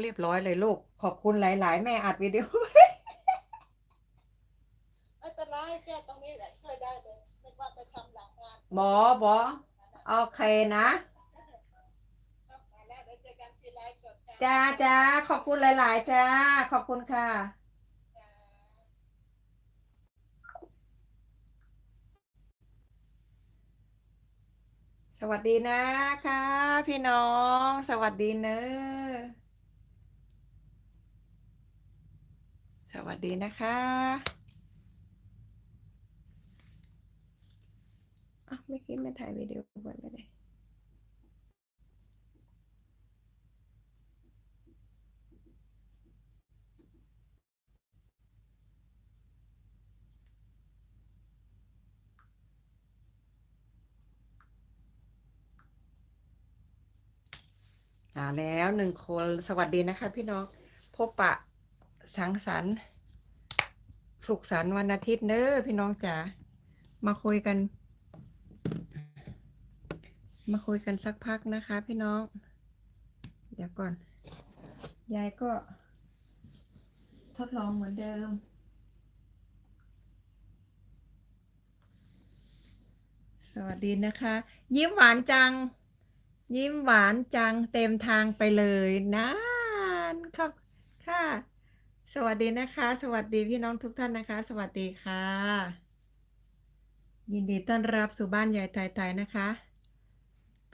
เรียบร้อยเลยลูก ขอบคุณหลาย ๆ แม่อัดวิดีโอ ไม่เป็นไรแก้ตรงนี้แหละช่วยได้เลยไม่ว่าไปทำหลังงานบอบอโอเคนะครับมาแล้วเดี๋ยวเจอกันที่ไลฟ์สดกันจ้าจ้าขอบคุณหลาย ๆ จ้า ขอบคุณค่ะจ้าสวัสดีนะคะ พี่น้อง สวัสดีเนอะ สวัสดีนะคะอ้าวไม่คิดไม่ถ่ายวิดีโอไว้ไม่ได้อ่าแล้วหนึ่งคนสวัสดีนะคะพี่น้องพบปะ สังสรรค์สุขสันต์วันอาทิตย์เนอะพี่น้องจ๋ามาคุยกัน มาคุยกันสักพักนะคะ พี่น้อง เดี๋ยวก่อน ยายก็ ทดลองเหมือนเดิม สวัสดีนะคะ ยิ้มหวานจัง ยิ้มหวานจังเต็มทางไปเลยนานครับค่ะ สวัสดีนะคะ สวัสดีพี่น้องทุกท่านนะคะ สวัสดีค่ะ ยินดีต้อนรับสู่บ้านยายไทยๆนะคะ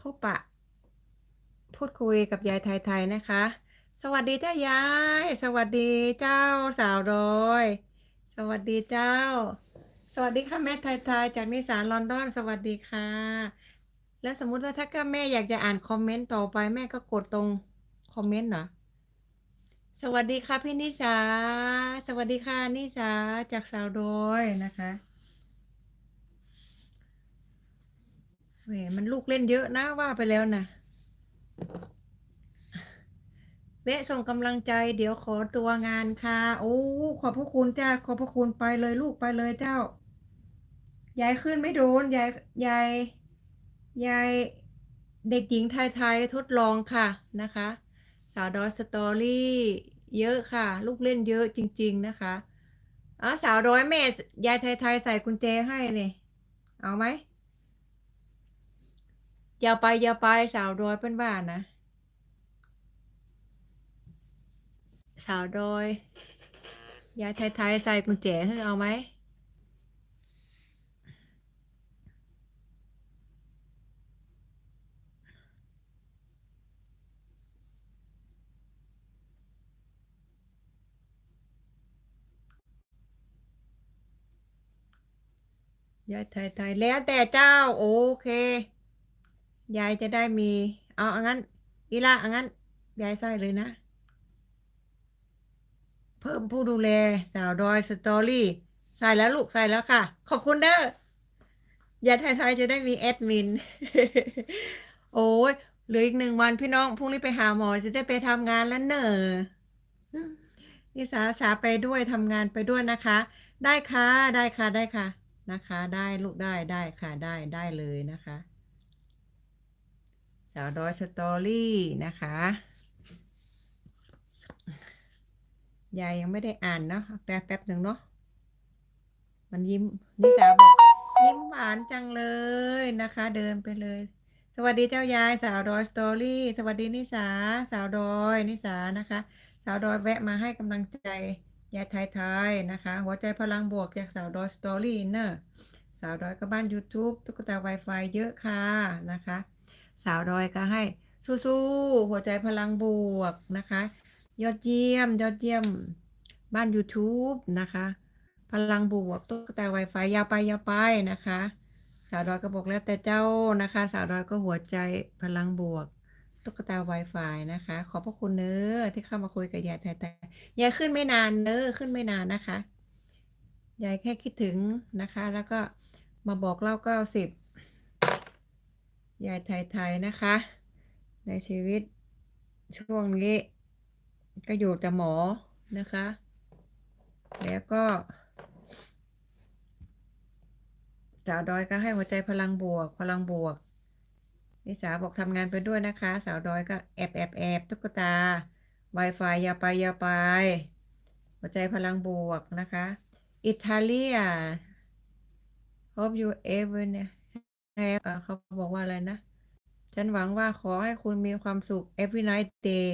พบปะ พูดคุยกับยายไทยๆนะคะ สวัสดีเจ้ายาย สวัสดีเจ้าสาวรอย สวัสดีเจ้า สวัสดีค่ะแม่ไทยๆจากนิสานลอนดอน สวัสดีค่ะ แล้วสมมุติว่าถ้าก็แม่อยากจะอ่านคอมเมนต์ต่อไปแม่ก็กดตรงคอมเมนต์เหรอ สวัสดีค่ะพี่นิสาสวัสดีค่ะนิสาจากสาวโดยนะคะแหมมันลูกเล่นเยอะนะว่าไปแล้วนะแวะส่งกำลังใจ เดี๋ยวขอตัวงานค่ะ โอ้ขอบพระคุณจ้าขอบพระคุณไปเลยลูกไปเลยเจ้ายายขึ้นไม่โดนยายยายยายเด็กหญิงไทยๆทดลองค่ะนะคะาวดอยสตอรี่เยอะค่ะ ลูกเล่นเยอะจริง ๆ นะคะอ๋อสาวร้อยแม่ยายไทยๆใส่กุญแจให้เนี่ยเอาไหมอย่าไปอย่าไปสาวดอยเป็นบ้านนะ สาวดอยยายไทยๆใส่กุญแจให้เอาไหม ยายไทยไทยแล้วแต่เจ้า โอเค ยายจะได้มี เอาอังั้น อีละอังั้น ยายใส่เลยนะ เพิ่มผู้ดูแลสาวดอยสตอรี่ ใส่แล้วลูกใส่แล้วค่ะ ขอบคุณเด้อยายไทยไทยจะได้มีแอดมิน โอ้ยเหลืออีกหนึ่งวันพี่น้องพรุ่งนี้ไปหาหมอจะได้ไปทำงานแล้วเนอะนี่สาสาไปด้วยทำงานไปด้วยนะคะ ได้ค่ะได้ค่ะได้ค่ะ นะคะได้ลูกได้ได้ค่ะได้ได้เลยนะคะสาวดอยสตอรี่นะคะยายยังไม่ได้อ่านเนาะแป๊บแป๊บหนึ่งเนาะมันยิ้มนิสาบอกยิ้มหวานจังเลยนะคะ เดินไปเลย สวัสดีเจ้ายายสาวดอยสตอรี่สวัสดีนิสาสาวดอยนิสานะคะ สาวดอยแวะมาให้กำลังใจ ยายไทยๆนะคะ หัวใจพลังบวกจากสาวดอยสตอรี่เนอะสาวดอยก็บ้าน YouTube ตุ๊กตา Wi-Fi เยอะค่ะนะคะ สาวดอยก็ให้สู้ๆหัวใจพลังบวกนะคะ ยอดเยี่ยม ยอดเยี่ยมบ้าน YouTube นะคะ พลังบวกตุ๊กตา Wi-Fi ยาวไปยาวไปนะคะ สาวดอยก็บอกแล้วแต่เจ้านะคะ สาวดอยก็หัวใจพลังบวก ตุ๊กตา Wi-Fi นะคะ ขอบพระคุณเนอะที่เข้ามาคุยกับยายแต่แต่ยายขึ้นไม่นานเนอะขึ้นไม่นานนะคะยายแค่คิดถึงนะคะ แล้วก็มาบอกเล่าเก้าสิบยายไทยๆนะคะ ในชีวิตช่วงนี้ ก็อยู่แต่หมอนะคะ แล้วก็สาวดอยก็ให้หัวใจพลังบวก พลังบวก นิสาบอกทำงานไปด้วยนะคะ สาวดอยก็แอบแอบแอบตุ๊กตา Wi-Fi อย่าไปอย่าไป หัวใจพลังบวกนะคะอิตาเลีย hope you ever เนี่ย have อะเขาบอกว่าอะไรนะ ฉันหวังว่าขอให้คุณมีความสุข every night day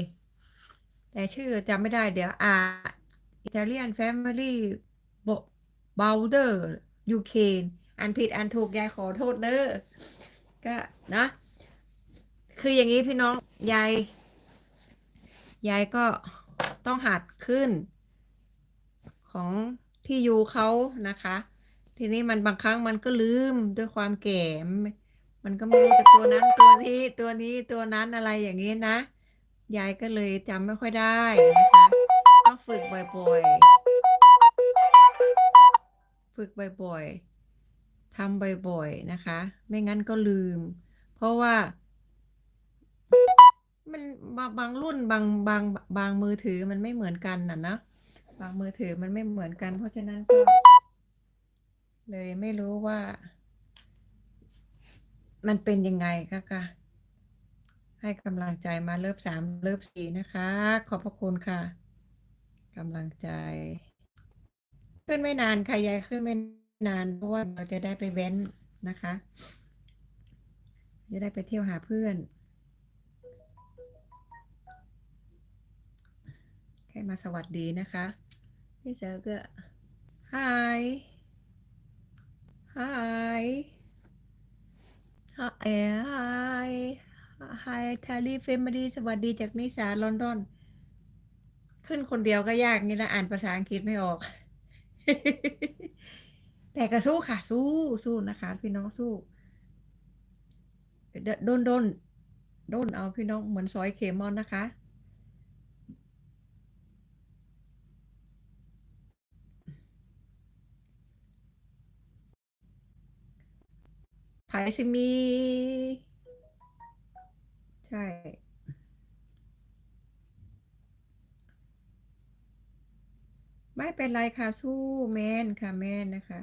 แต่ชื่อจำไม่ได้เดี๋ยวอ่า Italian Family b o w d e r Ukraine อันผิดอันถูกยายขอโทษเด้อก็นะ คืออย่างนี้พี่น้องยายยายก็ต้องหัดขึ้น ของที่อยู่เขานะคะ ทีนี้มันบางครั้งมันก็ลืมด้วยความแก่มันมันก็ไม่รู้แต่ตัวนั้นตัวนี้ตัวนี้ตัวนั้นอะไรอย่างนี้นะยายก็เลยจำไม่ค่อยได้นะคะต้องฝึกบ่อยๆ ฝึกบ่อยๆทำบ่อยๆนะคะ ไม่งั้นก็ลืม เพราะว่า มันบางบางรุ่นบางบางบางมือถือมันไม่เหมือนกันน่ะนะบางมือถือมันไม่เหมือนกัน เพราะฉะนั้นก็ เลยไม่รู้ว่า มันเป็นยังไงค่ะค่ะให้กำลังใจมาเลิฟสามเลิฟสี่นะคะ ขอบพระคุณค่ะกำลังใจ ขึ้นไม่นานค่ะยายขึ้นไม่นาน เพราะว่าเราจะได้ไปเว้นนะคะ จะได้ไปเที่ยวหาเพื่อน แค่มาสวัสดีนะคะพี่เสือก็ Hi Hi Hi Hi Thai Family สวัสดีจากนิสาลอนดอน ขึ้นคนเดียวก็ยากนี่นะอ่านภาษาอังกฤษไม่ออก แต่ก็สู้ค่ะ สู้สู้นะคะ พี่น้องสู้โดนโดนโดนเอาพี่น้องเหมือนซอยเคมอนนะคะ ไผสิมี ใช่ ไม่เป็นไรค่ะ สู้แมนค่ะ แมนนะคะ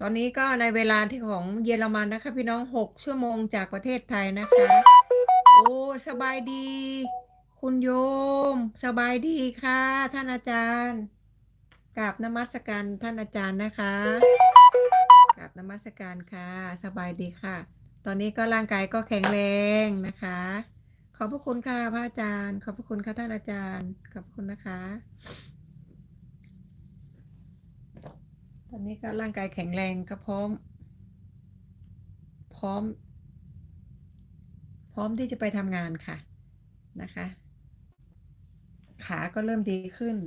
ตอนนี้ก็ในเวลาที่ของเยอรมันนะคะ พี่น้องหกชั่วโมงจากประเทศไทยนะคะ โอ้สบายดี คุณโยม สบายดีค่ะ ท่านอาจารย์ กราบนมัสการท่านอาจารย์นะคะกราบนมัสการค่ะ สบายดีค่ะ ตอนนี้ก็ร่างกายก็แข็งแรงนะคะ ขอบพระคุณค่ะพระอาจารย์ ขอบพระคุณค่ะท่านอาจารย์ ขอบคุณนะคะ ตอนนี้ก็ร่างกายแข็งแรงก็พร้อม พร้อม พร้อมที่จะไปทำงานค่ะนะคะ ขาก็เริ่มดีขึ้น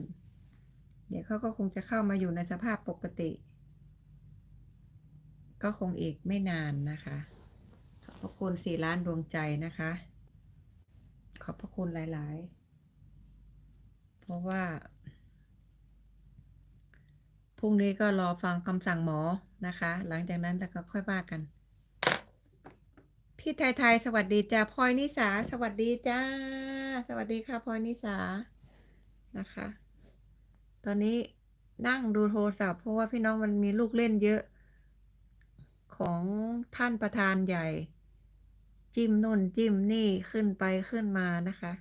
เดี๋ยวเขาก็คงจะเข้ามาอยู่ในสภาพปกติ ก็คงอีกไม่นานนะคะ ขอบพระคุณสี่ล้านดวงใจนะคะ ขอบพระคุณหลาย ๆ เพราะว่าพรุ่งนี้ก็รอฟังคำสั่งหมอนะคะ หลังจากนั้นแล้วก็ค่อยว่ากัน พี่ไทยไทยสวัสดีจ้าพลอยนิสา สวัสดีจ้า สวัสดีค่ะพลอยนิสานะคะ ตอนนี้นั่งดูโทรศัพท์เพราะว่าพี่น้องมันมีลูกเล่นเยอะของท่านประธานใหญ่ จิ้มนุ่นจิ้มนี่ขึ้นไปขึ้นมานะคะ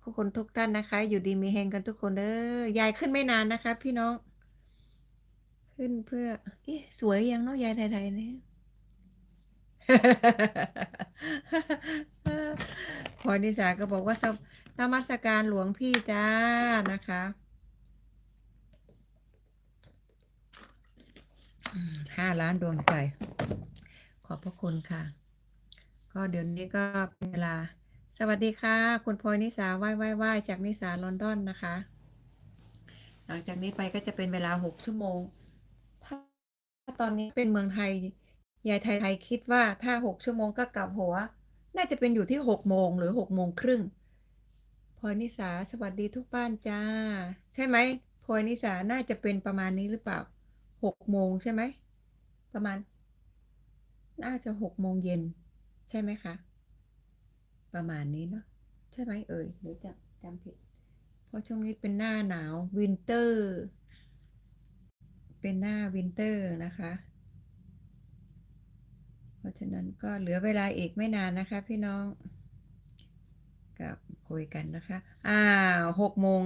ขอบคุณทุกท่านนะคะ อยู่ดีมีแหงกันทุกคนเด้อยายขึ้นไม่นานนะคะ พี่น้อง ขึ้นเพื่ออสวยยังเนาะยายไทยๆเนี่ย พอนิสาก็บอกว่าสนมัสการหลวงพี่จ้านะคะ ห้าล้านดวงใจ ขอบพระคุณค่ะ ก็เดี๋ยวนี้ก็เป็นเวลา สวัสดีค่ะ คุณพลอยนิสาไหว้ไหว้ไหว้จากนิสาลอนดอนนะคะ หลังจากนี้ไปก็จะเป็นเวลาหกชั่วโมง ถ้าตอนนี้เป็นเมืองไทย ยายไทยไทยคิดว่าถ้าหกชั่วโมงก็กลับหัว น่าจะเป็นอยู่ที่หกโมงหรือหกโมงครึ่งพลนิสาสวัสดีทุกบ้านจ้า ใช่ไหมพลอยนิสาน่าจะเป็นประมาณนี้หรือเปล่าหกโมงใช่ไหมประมาณ น่าจะหกโมงเย็นใช่ไหมคะ ประมาณนี้เนาะใช่ไหมเอ่ยหรือจะจำผิด เพราะช่วงนี้เป็นหน้าหนาววินเตอร์ เป็นหน้าวินเตอร์นะคะ เพราะฉะนั้นก็เหลือเวลาอีกไม่นานนะคะ พี่น้องกับคุยกันนะคะอ้าหกโมง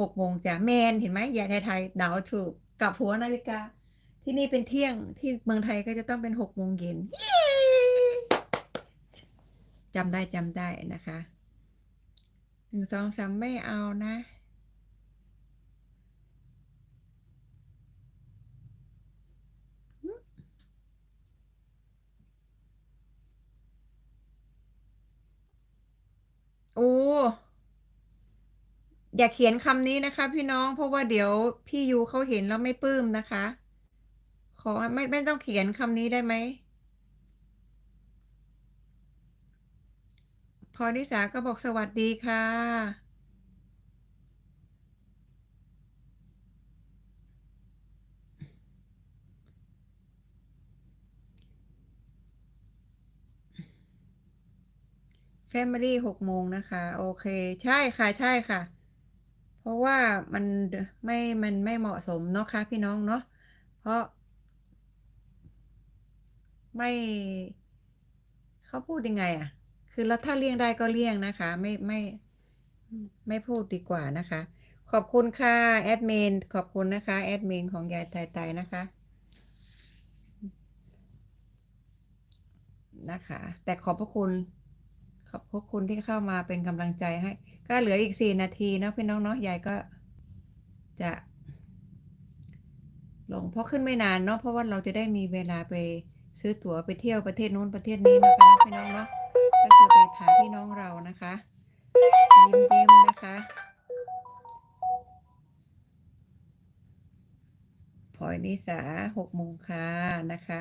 หกโมงจ้ะแมนเห็นไหมยายไทยๆเดาถูกกับหัวนาฬิกา ที่นี่เป็นเที่ยงที่เมืองไทยก็จะต้องเป็นหกโมงเย็นเย้จำได้จำได้นะคะหนึ่งสองสามไม่เอานะ โอ้ อย่าเขียนคำนี้นะคะ พี่น้องเพราะว่าเดี๋ยวพี่ยูเขาเห็นแล้วไม่ปลื้มนะคะ ขอไม่ไม่ต้องเขียนคำนี้ได้ไหมพอนิสาก็บอกสวัสดีค่ะ Family หกโมงนะคะ โอเค ใช่ค่ะ ใช่ค่ะ เพราะว่ามันไม่มันไม่เหมาะสมเนาะคะพี่น้องเนาะเพราะ ไม่เขาพูดยังไงอะคือแล้วถ้าเลี่ยงได้ก็เลี่ยงนะคะ ไม่ไม่ไม่พูดดีกว่านะคะ ขอบคุณค่ะแอดมินขอบคุณนะคะแอดมินของยายไทยๆนะคะนะคะ แต่ขอบพระคุณ ขอบพระคุณที่เข้ามาเป็นกำลังใจให้ ก็เหลืออีกสี่นาทีนะพี่น้องเนาะยายก็จะลงเพราะขึ้นไม่นานเนาะเพราะว่าเราจะได้มีเวลาไปซื้อตั๋วไปเที่ยวประเทศนู้นประเทศนี้นะคะพี่น้องเนาะก็คือไปหาพี่น้องเรานะคะยิ้มยิ้มนะคะพลอยนิสาหกโมงค่ะนะคะ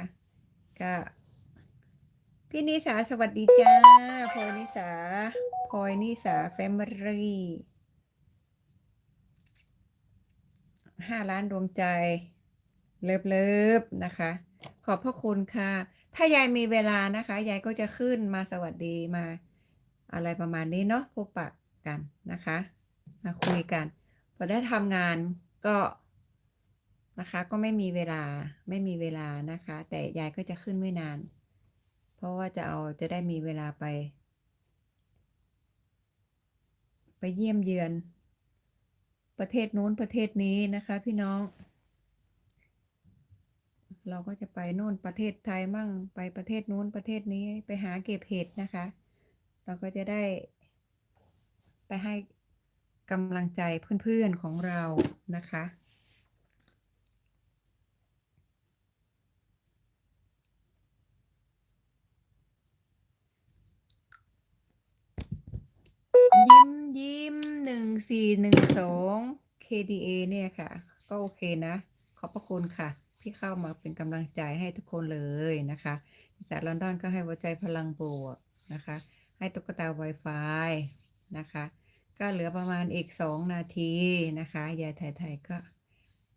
ก็ พี่นิสาสวัสดีจ้าพลอยนิสาพลอยนิสาแฟมิลี่ห้าล้านดวงใจ เลิฟเลิฟนะคะ ขอบพระคุณค่ะ ถ้ายายมีเวลานะคะ ยายก็จะขึ้นมาสวัสดีมา อะไรประมาณนี้เนาะพบปะกันนะคะ มาคุยกัน พอได้ทำงานก็นะคะ ก็ไม่มีเวลาไม่มีเวลานะคะ แต่ยายก็จะขึ้นไม่นาน เพราะว่าจะเอาจะได้มีเวลาไป ไปเยี่ยมเยือน ประเทศนู้นประเทศนี้นะคะพี่น้อง เราก็จะไปโน่นประเทศไทยมั่งไปประเทศนู้นประเทศนี้ไปหาเก็บเห็ดนะคะ เราก็จะได้ไปให้กำลังใจเพื่อนๆของเรานะคะ นึ่งสี่หนึ่งสอง KDA เนี่ยค่ะ ก็โอเคนะ ขอบพระคุณค่ะ ที่เข้ามาเป็นกำลังใจให้ทุกคนเลยนะคะจากลอนดอนก็ให้หัวใจพลังบวกนะคะ ให้ตุ๊กตา Wi-Fi นะคะ ก็เหลือประมาณอีกสองนาทีนะคะ ยายไทยๆก็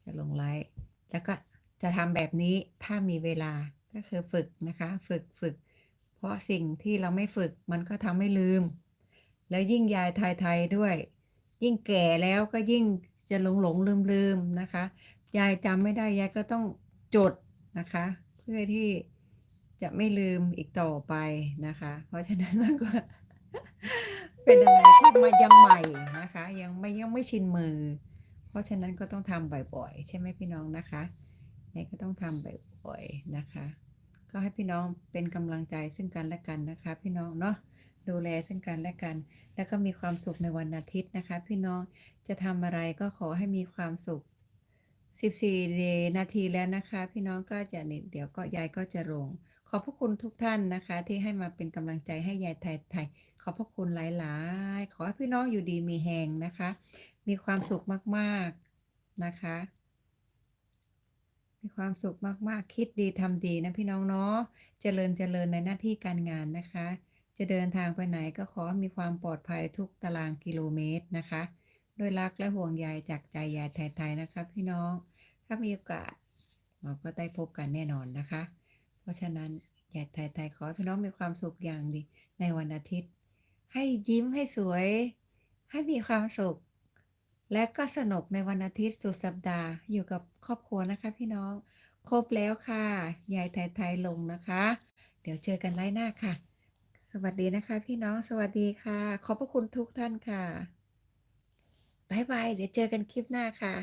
จะลงไลฟ์แล้วก็จะทำแบบนี้ถ้ามีเวลาก็คือฝึกนะคะ ฝึกฝึก เพราะสิ่งที่เราไม่ฝึกมันก็ทำให้ลืม แล้วยิ่งยายไทยๆด้วย ยิ่งแก่แล้วก็ยิ่งจะหลงหลงลืมลืมนะคะ ยายจำไม่ได้ยายก็ต้องจดนะคะ เพื่อที่จะไม่ลืมอีกต่อไปนะคะ เพราะฉะนั้นมันก็เป็นอะไรที่มายังใหม่นะคะ ยังไม่ยังไม่ชินมือ เพราะฉะนั้นก็ต้องทำบ่อยๆ ใช่ไหมพี่น้องนะคะยายก็ต้องทำบ่อยๆนะคะ ก็ให้พี่น้องเป็นกำลังใจซึ่งกันและกันนะคะ พี่น้องเนาะ ดูแลซึ่งกันและกัน แล้วก็มีความสุขในวันอาทิตย์นะคะ พี่น้องจะทำอะไรก็ขอให้มีความสุข 14 นาทีแล้วนะคะ พี่น้องก็จะเดี๋ยวก็ยายก็จะลงขอบพระคุณทุกท่านนะคะ ที่ให้มาเป็นกำลังใจให้ยายไทยไทยขอบพระคุณหลาย ๆ ขอให้พี่น้องอยู่ดีมีแหงนะคะ มีความสุขมากๆนะคะ มีความสุขมากๆ คิดดีทำดีนะพี่น้องเนาะเจริญเจริญในหน้าที่การงานนะคะ จะเดินทางไปไหนก็ขอมีความปลอดภัยทุกตารางกิโลเมตรนะคะ ด้วยรักและห่วงใยจากใจยายไทยๆนะคะพี่น้อง ถ้ามีโอกาสเราก็ได้พบกันแน่นอนนะคะ เพราะฉะนั้นยายไทยๆขอพี่น้องมีความสุขอย่างดีในวันอาทิตย์ ให้ยิ้มให้สวย ให้มีความสุข และก็สนุกในวันอาทิตย์สุดสัปดาห์อยู่กับครอบครัวนะคะ พี่น้อง ครบแล้วค่ะยายไทยๆลงนะคะ เดี๋ยวเจอกันไลฟ์หน้าค่ะ สวัสดีนะคะ พี่น้องสวัสดีค่ะ ขอบพระคุณทุกท่านค่ะบายบาย เดี๋ยวเจอกันคลิปหน้าค่ะ